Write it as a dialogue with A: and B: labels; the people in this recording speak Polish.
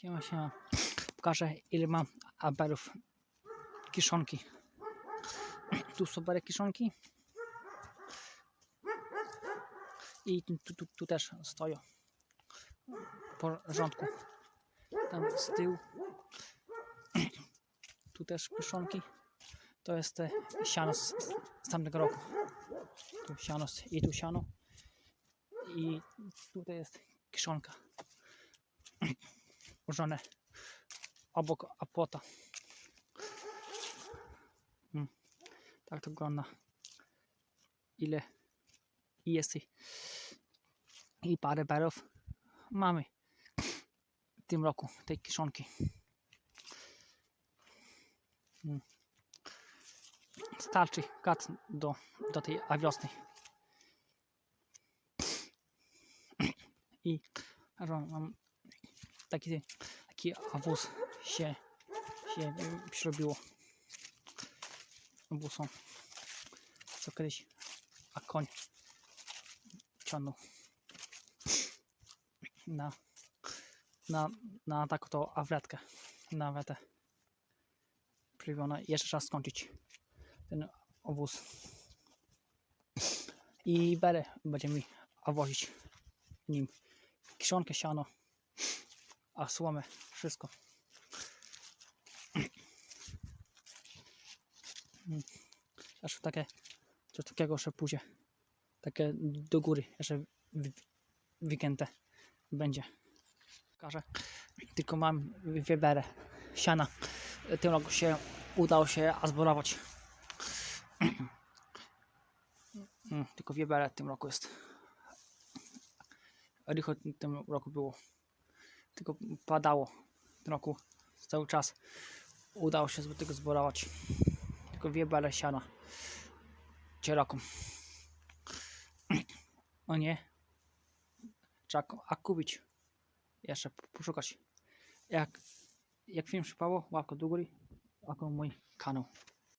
A: Siema, siema. Pokażę ile mam aberów kiszonki. Tu są bere kiszonki. I tu, tu, tu, też stoją. W porządku. Tam z tyłu. Tu też kiszonki. To jest siano z, z tamtego roku. Tu siano i tu siano. I tutaj jest kiszonka. Ułożone obok apłota. Mm. Tak to wygląda. Ile jest i- parę barów mamy w tym roku tej kiszonki. Mm. Starczy kat do, do tej wiosny. I mam taki, taki awóz się, się przyrobiło. Busą, co kiedyś a koń ciągnął na, na, na taką to awretkę, na wetę przywiona jeszcze czas skończyć ten obóz i berę będziemy wozić nim kiszonkę, siano a słomę, wszystko. Mm. Aż takie, coś takiego jeszcze pójdzie. Takie do góry, jeszcze wygięte będzie. Pokażę. Tylko mam wyberę siana. Tym roku się udało się azborować. Mm, Tylko wyberę w tym roku jest. Rycho w tym roku było tylko padało roku cały czas. Udało się z tego zborować. Tylko bale siana cieraką. O nie. Trzeba ko- a kupić. Jeszcze poszukać. Jak, jak film przypało, łapka do góry, mój kanał.